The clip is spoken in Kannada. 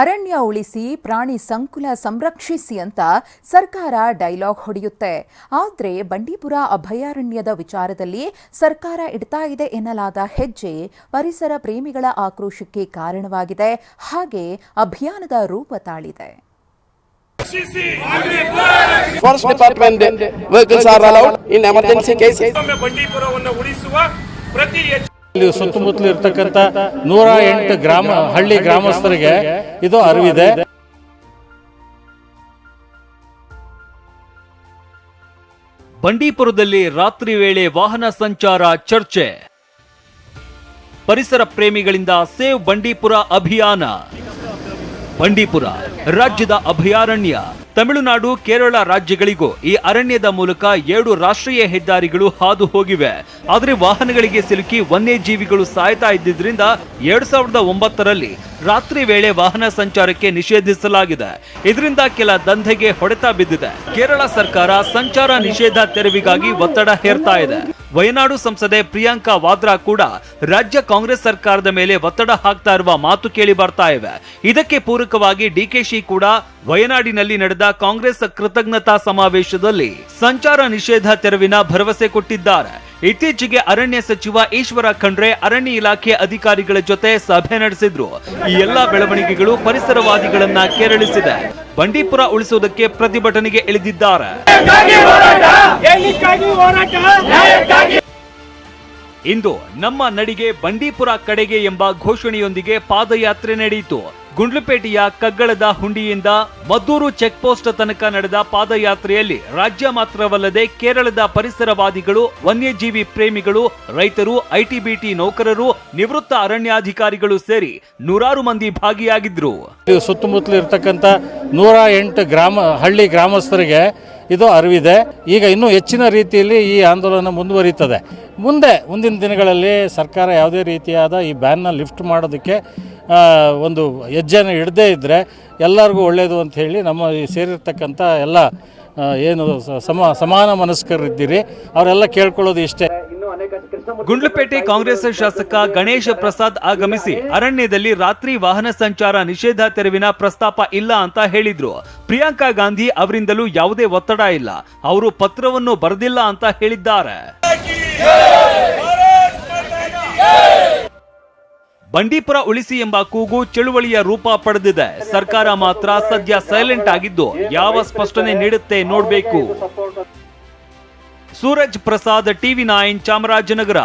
ಅರಣ್ಯ ಉಳಿಸಿ ಪ್ರಾಣಿ ಸಂಕುಲ ಸಂರಕ್ಷಿಸಿ ಅಂತ ಸರ್ಕಾರ ಡೈಲಾಗ್ ಹೊಡೆಯುತ್ತೆ. ಆದರೆ ಬಂಡೀಪುರ ಅಭಯಾರಣ್ಯದ ವಿಚಾರದಲ್ಲಿ ಸರ್ಕಾರ ಇಡ್ತಾ ಇದೆ ಎನ್ನಲಾದ ಹೆಜ್ಜೆ ಪರಿಸರ ಪ್ರೇಮಿಗಳ ಆಕ್ರೋಶಕ್ಕೆ ಕಾರಣವಾಗಿದೆ. ಹಾಗೆ ಅಭಿಯಾನದ ರೂಪ ತಾಳಿದೆ. Forest department vehicles are allowed in emergency case ಬಂಡೀಪುರವನ್ನು ಉಳಿಸುವ ಪ್ರತಿ ಇಲ್ಲಿ ಸುತ್ತಮುತ್ತಲು ಇರ್ತಕ್ಕಂಥ ನೂರ ಎಂಟು ಗ್ರಾಮ, ಹಳ್ಳಿ ಗ್ರಾಮಸ್ಥರಿಗೆ ಇದು ಅರಿವಿದೆ. ಬಂಡೀಪುರದಲ್ಲಿ ರಾತ್ರಿ ವೇಳೆ ವಾಹನ ಸಂಚಾರ ಚರ್ಚೆ. ಪರಿಸರ ಪ್ರೇಮಿಗಳಿಂದ ಸೇವ್ ಬಂಡೀಪುರ ಅಭಿಯಾನ. ಬಂಡೀಪುರ ರಾಜ್ಯದ ಅಭಯಾರಣ್ಯ. ತಮಿಳುನಾಡು, ಕೇರಳ ರಾಜ್ಯಗಳಿಗೂ ಈ ಅರಣ್ಯದ ಮೂಲಕ ಎರಡು ರಾಷ್ಟ್ರೀಯ ಹೆದ್ದಾರಿಗಳು ಹಾದು ಹೋಗಿವೆ. ಆದರೆ ವಾಹನಗಳಿಗೆ ಸಿಲುಕಿ ವನ್ಯಜೀವಿಗಳು ಸಾಯ್ತಾ ಇದ್ದಿದ್ದರಿಂದ ಎರಡ್ ಸಾವಿರದ ಒಂಬತ್ತರಲ್ಲಿ ರಾತ್ರಿ ವೇಳೆ ವಾಹನ ಸಂಚಾರಕ್ಕೆ ನಿಷೇಧಿಸಲಾಗಿದೆ. ಇದರಿಂದ ಕೆಲ ದಂಧೆಗೆ ಹೊಡೆತ ಬಿದ್ದಿದೆ. ಕೇರಳ ಸರ್ಕಾರ ಸಂಚಾರ ನಿಷೇಧ ತೆರವಿಗಾಗಿ ಒತ್ತಡ ಹೇರ್ತಾ ಇದೆ. ವಯನಾಡು ಸಂಸದೆ ಪ್ರಿಯಾಂಕಾ ವಾದ್ರಾ ಕೂಡ ರಾಜ್ಯ ಕಾಂಗ್ರೆಸ್ ಸರ್ಕಾರದ ಮೇಲೆ ಒತ್ತಡ ಹಾಕ್ತಾ ಇರುವ ಮಾತು ಕೇಳಿ ಬರ್ತಾ ಇವೆ. ಇದಕ್ಕೆ ಪೂರಕವಾಗಿ ಡಿಕೆಶಿ ಕೂಡ ವಯನಾಡಿನಲ್ಲಿ ನಡೆದ ಕಾಂಗ್ರೆಸ್ ಕೃತಜ್ಞತಾ ಸಮಾವೇಶದಲ್ಲಿ ಸಂಚಾರ ನಿಷೇಧ ತೆರವಿನ ಭರವಸೆ ಕೊಟ್ಟಿದ್ದಾರೆ. ಇತ್ತೀಚೆಗೆ ಅರಣ್ಯ ಸಚಿವ ಈಶ್ವರ ಖಂಡ್ರೆ ಅರಣ್ಯ ಇಲಾಖೆ ಅಧಿಕಾರಿಗಳ ಜೊತೆ ಸಭೆ ನಡೆಸಿದ್ರು. ಈ ಎಲ್ಲಾ ಬೆಳವಣಿಗೆಗಳು ಪರಿಸರವಾದಿಗಳನ್ನ ಕೆರಳಿಸಿದೆ. ಬಂಡೀಪುರ ಉಳಿಸುವುದಕ್ಕೆ ಪ್ರತಿಭಟನೆಗೆ ಇಳಿದಿದ್ದಾರೆ. ಇಂದು ನಮ್ಮ ನಡಿಗೆ ಬಂಡೀಪುರ ಕಡೆಗೆ ಎಂಬ ಘೋಷಣೆಯೊಂದಿಗೆ ಪಾದಯಾತ್ರೆ ನಡೆಯಿತು. ಗುಂಡ್ಲುಪೇಟೆಯ ಕಗ್ಗಳದ ಹುಂಡಿಯಿಂದ ಮದ್ದೂರು ಚೆಕ್ ಪೋಸ್ಟ್ ತನಕ ನಡೆದ ಪಾದಯಾತ್ರೆಯಲ್ಲಿ ರಾಜ್ಯ ಮಾತ್ರವಲ್ಲದೆ ಕೇರಳದ ಪರಿಸರವಾದಿಗಳು, ವನ್ಯಜೀವಿ ಪ್ರೇಮಿಗಳು, ರೈತರು ಐಟಿಬಿಟಿ ನೌಕರರು, ನಿವೃತ್ತ ಅರಣ್ಯಾಧಿಕಾರಿಗಳು ಸೇರಿ ನೂರಾರು ಮಂದಿ ಭಾಗಿಯಾಗಿದ್ರು. ಸುತ್ತಮುತ್ತಲು ಇರತಕ್ಕಂಥ ನೂರ ಎಂಟು ಗ್ರಾಮ, ಹಳ್ಳಿ ಗ್ರಾಮಸ್ಥರಿಗೆ ಇದು ಅರಿವಿದೆ. ಈಗ ಇನ್ನೂ ಹೆಚ್ಚಿನ ರೀತಿಯಲ್ಲಿ ಈ ಆಂದೋಲನ ಮುಂದುವರಿಯುತ್ತದೆ. ಮುಂದೆ, ಮುಂದಿನ ದಿನಗಳಲ್ಲಿ ಸರ್ಕಾರ ಯಾವುದೇ ರೀತಿಯಾದ ಈ ಬ್ಯಾನ್ನ ಲಿಫ್ಟ್ ಮಾಡೋದಕ್ಕೆ ಒಂದು ಹೆಜ್ಜೆನ ಇಡದೇ ಇದ್ದರೆ ಎಲ್ಲರಿಗೂ ಒಳ್ಳೆಯದು ಅಂತ ಹೇಳಿ ನಮ್ಮ ಈ ಸೇರಿರ್ತಕ್ಕಂಥ ಎಲ್ಲ ಏನು ಸಮ, ಸಮಾನ ಮನಸ್ಕರಿದ್ದೀರಿ. ಅವರೆಲ್ಲ ಕೇಳ್ಕೊಳ್ಳೋದು ಇಷ್ಟೇ. ಗುಂಡ್ಲುಪೇಟೆ ಕಾಂಗ್ರೆಸ್ ಶಾಸಕ ಗಣೇಶ ಪ್ರಸಾದ್ ಆಗಮಿಸಿ ಅರಣ್ಯದಲ್ಲಿ ರಾತ್ರಿ ವಾಹನ ಸಂಚಾರ ನಿಷೇಧ ತೆರವಿನ ಪ್ರಸ್ತಾಪ ಇಲ್ಲ ಅಂತ ಹೇಳಿದ್ರು. ಪ್ರಿಯಾಂಕಾ ಗಾಂಧಿ ಅವರಿಂದಲೂ ಯಾವುದೇ ಒತ್ತಡ ಇಲ್ಲ. ಅವರು ಪತ್ರವನ್ನು ಬರೆದಿಲ್ಲ ಅಂತ ಹೇಳಿದ್ದಾರೆ. ಬಂಡೀಪುರ ಉಳಿಸಿ ಎಂಬ ಕೂಗು ಚಳುವಳಿಯ ರೂಪ ಪಡೆದಿದೆ. ಸರ್ಕಾರ ಮಾತ್ರ ಸದ್ಯ ಸೈಲೆಂಟ್ ಆಗಿದ್ದು ಯಾವ ಸ್ಪಷ್ಟನೆ ನೀಡುತ್ತೆ ನೋಡಬೇಕು. Suraj Prasad TV nine Chamarajanagar.